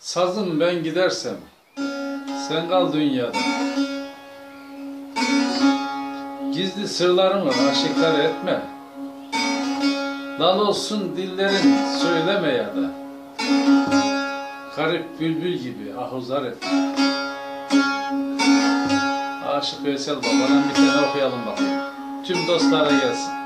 Sazım ben gidersem sen kal dünyada. Gizli sırlarımı aşikar etme. Dal olsun dillerin söyleme ya da. Garip bülbül gibi ahuzar etme. Aşık Veysel Baba'dan bir tane okuyalım bakayım. Tüm dostlara gelsin.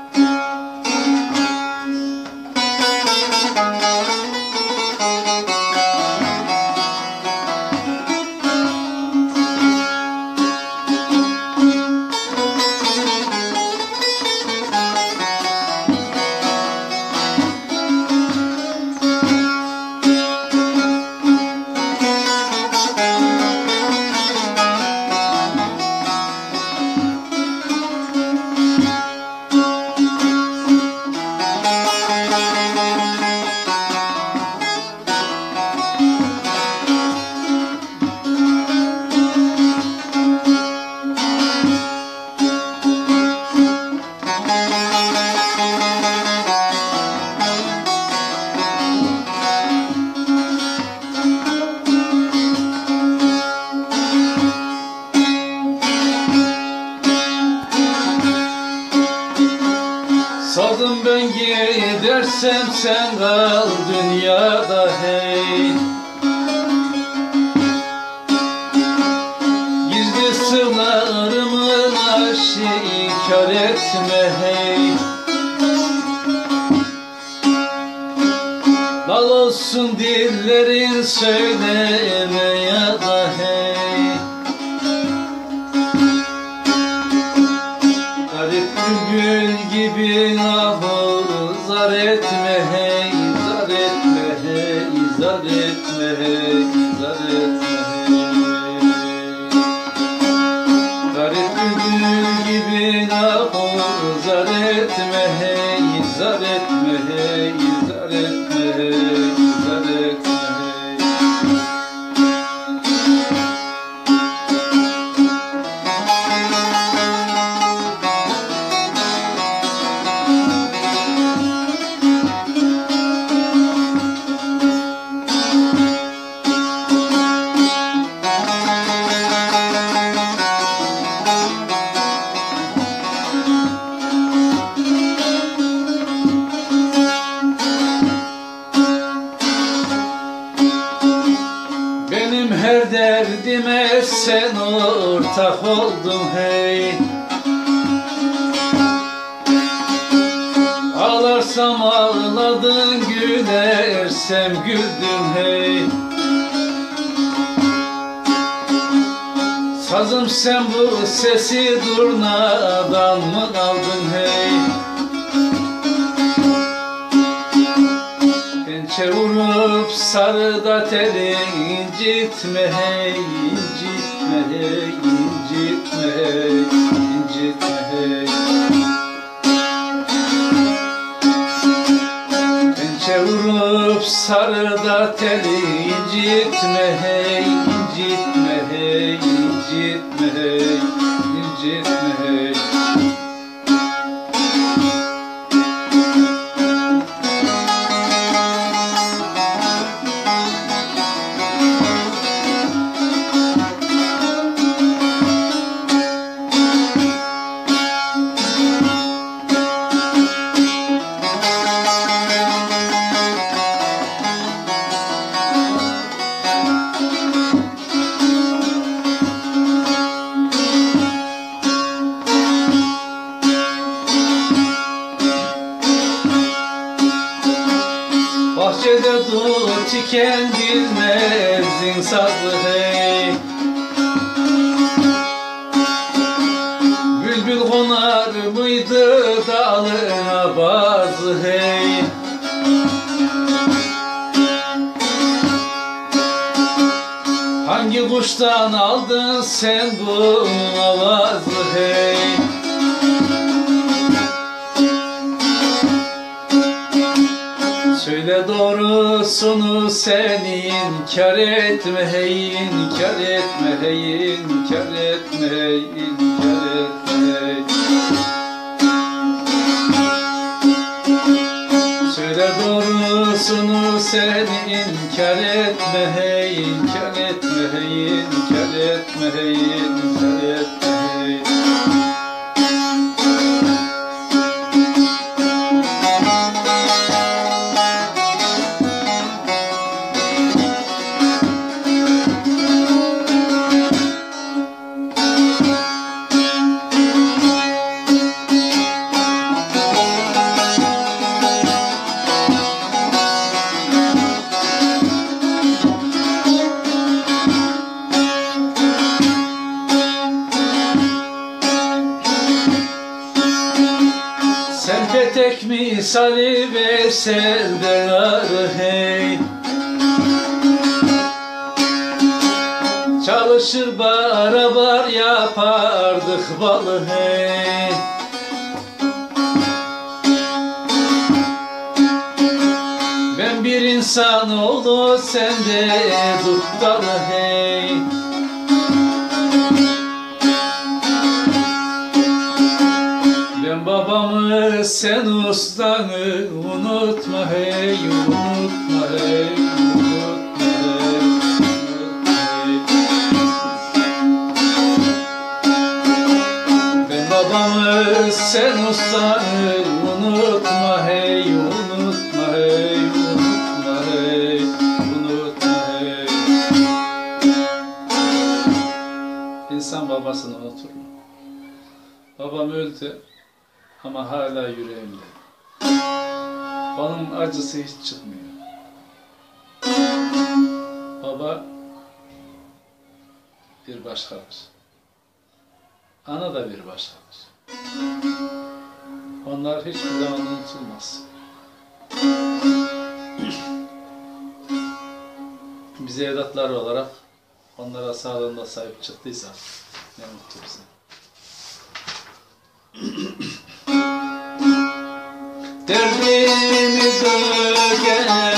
Gidersem sen kal dünyada hey. Gizli sırlarımı aşikar etme hey. Lal olsun dillerin söyleme ya da hey Adalet oldun hey. Ağlarsam ağladın gülersem güldüm hey. Sazım sen bu sesi durnadan mı aldın hey? Pençe vurup sarıda teli incitme hey incitme hey hey incitme hey Pençe sarıda teli incitme hey incitme hey incitme hey incitme. hey dut iken bilmezdin sazı hey. Bülbül konar mıydı dalına bazı hey. Hangi kuştan aldın sen bu avazı hey Söyle doğrusunu sen inkar etme hey inkar etme hey inkar etme hey inkar etme. Hey Söyle doğrusunu sen inkar etme hey inkar etme hey inkar etme hey inkar etme misali verseler hey. Çalışır barabar yapardık balı hey. Ben bir insan oğlu sen de duktalı hey sen ustanı unutma hey unutma hey unutma hey, unutma hey. Ben babamı sen ustanı unutma hey unutma hey unutma hey unutma hey İnsan babasını unutur mu? Babam öldü ama hala yüreğimde. Onun acısı hiç çıkmıyor. Baba bir başkadır. Ana da bir başkadır. Onlar hiçbir zaman unutulmaz. Biz evlatlar olarak onlara sağlığında sahip çıktıysak ne mutlu bize. Derdimi dökersem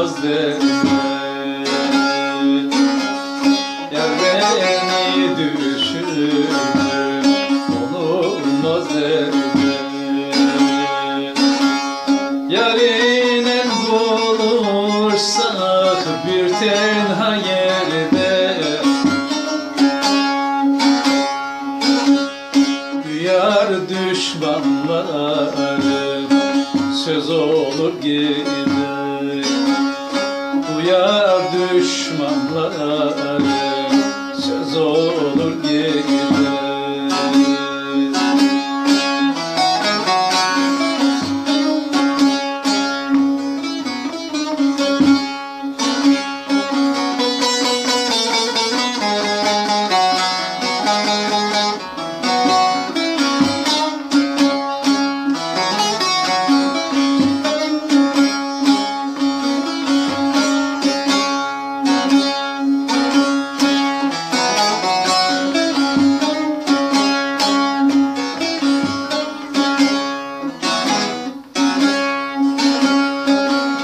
derler Yar beni düşürdü onulmaz derler Yarinen bir tenha yerde Duyar düşmanları söz olur gider Duyar düşmanları söz olur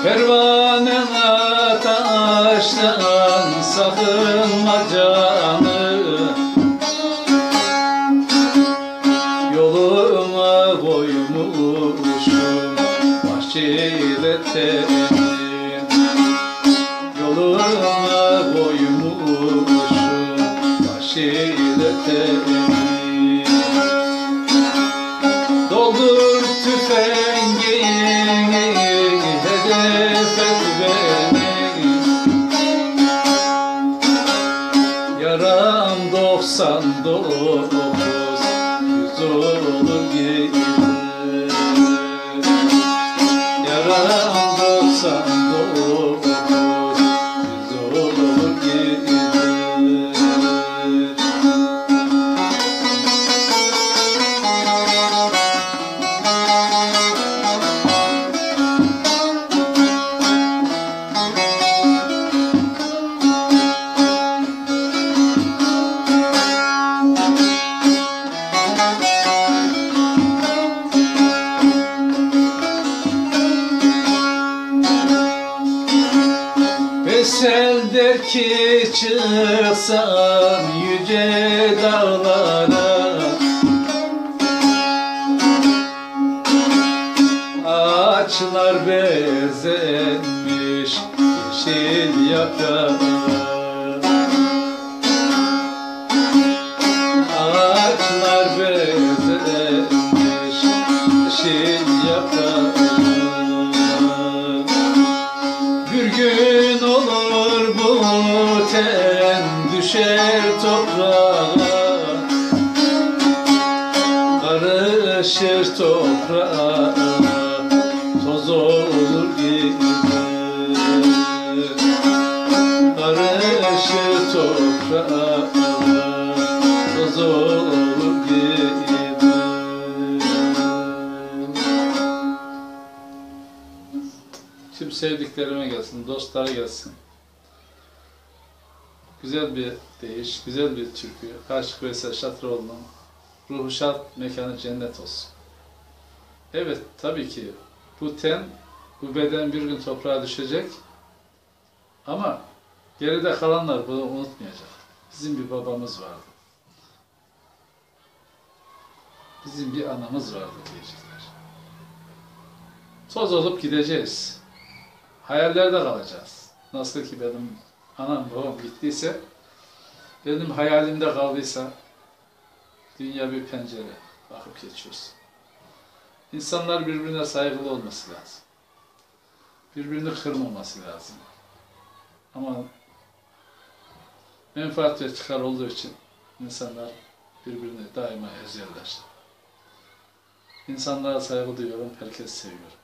Pervanına taştan sakınmak der ki çıksam yüce dağlara. Ağaçlar bezenmiş yeşil yaprağa Ağaçlar bezenmiş toprağa toz olur gider Karışır toprağa toz olur gider Tüm sevdiklerime gelsin, dostlara gelsin. Güzel bir deyiş, güzel bir türkü. Karşık Veysel Şatıroğlu'nun ruhu şad, mekanı cennet olsun. Evet, tabii ki bu ten, bu beden bir gün toprağa düşecek. Ama geride kalanlar bunu unutmayacak. Bizim bir babamız vardı. Bizim bir anamız vardı diyecekler. Toz olup gideceğiz hayallerde kalacağız. Nasıl ki benim anam babam gittiyse, benim hayalimde kaldıysa, dünya bir pencere, bakıp geçiyoruz. İnsanlar birbirine saygılı olması lazım. Birbirini kırmaması lazım. Ama menfaat ve çıkar olduğu için insanlar birbirini daima ezerler. İnsanlara saygı duyuyorum, herkes seviyorum.